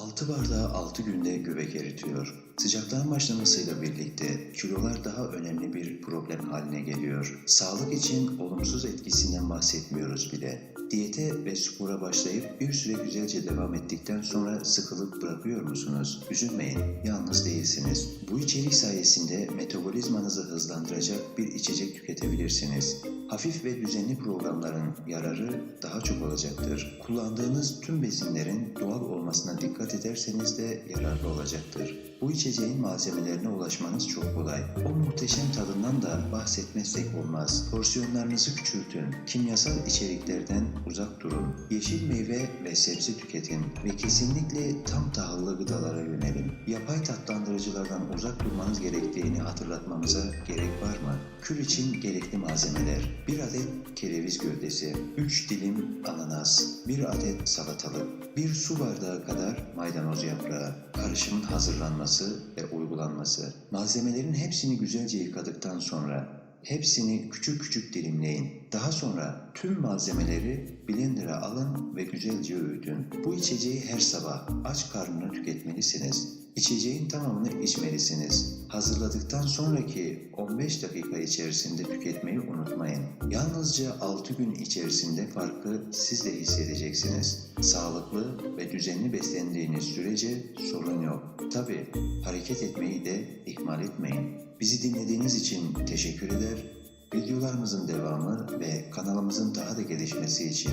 6 bardağı 6 günde göbek eritiyor. Sıcakların başlamasıyla birlikte kilolar daha önemli bir problem haline geliyor. Sağlık için olumsuz etkisinden bahsetmiyoruz bile. Diyete ve spora başlayıp bir süre güzelce devam ettikten sonra sıkılıp bırakıyor musunuz? Üzülmeyin, yalnız değilsiniz. Bu içerik sayesinde metabolizmanızı hızlandıracak bir içecek tüketebilirsiniz. Hafif ve düzenli programların yararı daha çok olacaktır. Kullandığınız tüm besinlerin doğal olmasına dikkat ederseniz de yararlı olacaktır. Bu içeceğin malzemelerine ulaşmanız çok kolay. O muhteşem tadından da bahsetmezsek olmaz. Porsiyonlarınızı küçültün. Kimyasal içeriklerden uzak durun. Yeşil meyve ve sebze tüketin ve kesinlikle tam tahıllı gıdalara yönelin. Yapay tatlandırıcılardan uzak durmanız gerektiğini hatırlatmamıza gerek var mı? Kür için gerekli malzemeler 1 adet kereviz gövdesi 3 dilim ananas 1 adet salatalık 1 su bardağı kadar maydanoz yaprağı Karışımın hazırlanması ve uygulanması Malzemelerin hepsini güzelce yıkadıktan sonra Hepsini küçük küçük dilimleyin. Daha sonra tüm malzemeleri blender'a alın ve güzelce öğütün. Bu içeceği her sabah aç karnına tüketmelisiniz. İçeceğin tamamını içmelisiniz. Hazırladıktan sonraki 15 dakika içerisinde tüketmeyi unutmayın. Yalnızca 6 gün içerisinde farkı siz de hissedeceksiniz. Sağlıklı ve düzenli beslendiğiniz sürece sorun yok. Tabi hareket etmeyi de ihmal etmeyin. Bizi dinlediğiniz için teşekkür eder. Videolarımızın devamı ve kanalımızın daha da gelişmesi için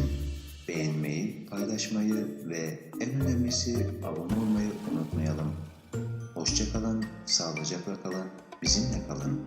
beğenmeyi, paylaşmayı ve en önemlisi abone olmayı sağlıcakla kalın, bizimle kalın.